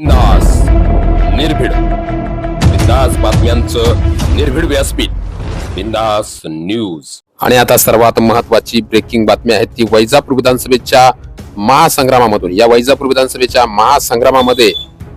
बिंदास निर्भीड. बिंदास बातम्यांचं निर्भीड व्यासपीठ. बिंदास न्यूज. आणि आता सर्वात महत्वाची ब्रेकिंग बातमी आहे ती वैजापूर विधानसभेच्या महासंग्रामामधून. या वैजापूर विधानसभेच्या महासंग्रामामध्ये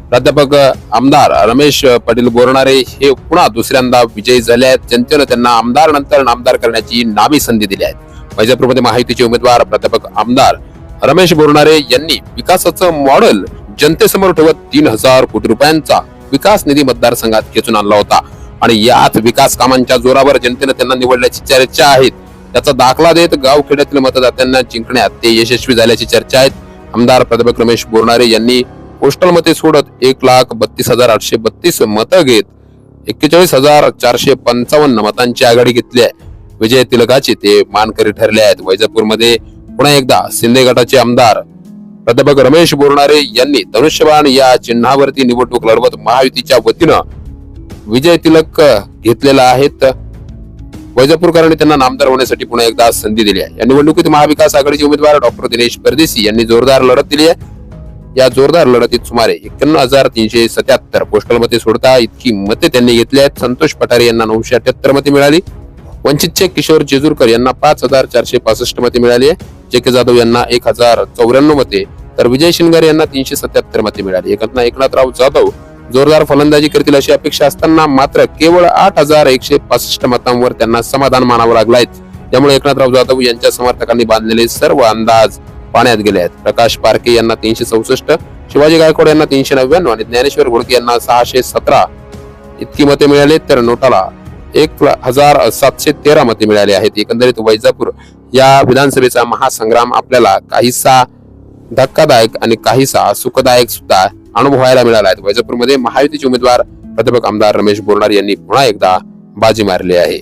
प्राध्यापक आमदार रमेश पाटील बोरणारे हे पुन्हा दुसऱ्यांदा विजयी झाले आहेत. जनतेनं त्यांना आमदार नंतर नामदार करण्याची नावी संधी दिली आहे. वैजापूरमध्ये महायुतीचे उमेदवार प्राध्यापक आमदार रमेश बोरणारे यांनी विकासाचं मॉडेल जनतेसमोर ठेवत तीन हजार कोटी रुपयांचा विकास निधी मतदारसंघात खेचून आणला होता. आणि याच विकास कामांच्या जोरावर जनतेनं त्यांना निवडल्याची चर्चा आहेत. त्याचा दाखला देत गावखेड्यातील मतदात्यांना जिंकण्यात ते यशस्वी झाल्याची चर्चा आहेत. आमदार प्राध्यापक रमेश बोरणारे यांनी पोस्टल मते सोडत एक लाख बत्तीस हजार आठशे बत्तीस मतं घेत एक्केचाळीस हजार चारशे पंचावन्न मतांची आघाडी घेतली आहे. विजय तिलकाचे ते मानकरी ठरले आहेत. वैजापूरमध्ये पुन्हा एकदा शिंदे गटाचे आमदार प्राध्यापक रमेश बोरणारे यांनी धनुष्यबाण या चिन्हावरती निवडणूक लढवत महायुतीच्या वतीनं विजय तिलक घेतलेला आहेत वैजापूरकरांनी त्यांना नामदार होण्यासाठी पुन्हा एकदा संधी दिली आहे. या निवडणुकीत महाविकास आघाडीचे उमेदवार डॉक्टर दिनेश परदेशी यांनी जोरदार लढत दिली आहे. या जोरदार लढतीत सुमारे एक्क्याण्णव हजार तीनशे सत्याहत्तर पोस्टल मते सोडता इतकी मते त्यांनी घेतली आहेत. संतोष पठारे यांना नऊशे अठ्याहत्तर मते मिळाली. वंचितचे किशोर जेजूरकर यांना पाच हजार चारशे पासष्ट मते मिळाली आहे. जे के जाधव यांना एक हजार चौऱ्याण्णव मते तर विजय शिंगारे यांना तीनशे सत्याहत्तर मते मिळाली. एकत्र एकनाथराव जाधव जोरदार फलंदाजी करतील अशी अपेक्षा असताना मात्र केवळ आठ हजार एकशे पासष्ट मतांवर त्यांना समाधान मानावं लागलाय त्यामुळे एकनाथराव जाधव यांच्या समर्थकांनी बांधलेले सर्व अंदाज पाण्यात गेले आहेत. प्रकाश पारखे यांना तीनशे चौसष्ट शिवाजी गायकवाड यांना तीनशे नव्याण्णव आणि ज्ञानेश्वर घोडके यांना सहाशे सतरा इतकी मते मिळाली तर नोटाला एक हजार सातशे तेरा मते मिळाली आहेत. एकंदरीत वैजापूर या विधानसभेचा महासंग्राम आपल्याला काहीसा धक्कादायक आणि काहीसा सुखदायक सुद्धा अनुभवायला मिळाला आहे. वैजापूरमध्ये महायुतीचे उमेदवार प्राध्यापक आमदार रमेश बोरणार यांनी पुन्हा एकदा बाजी मारली आहे.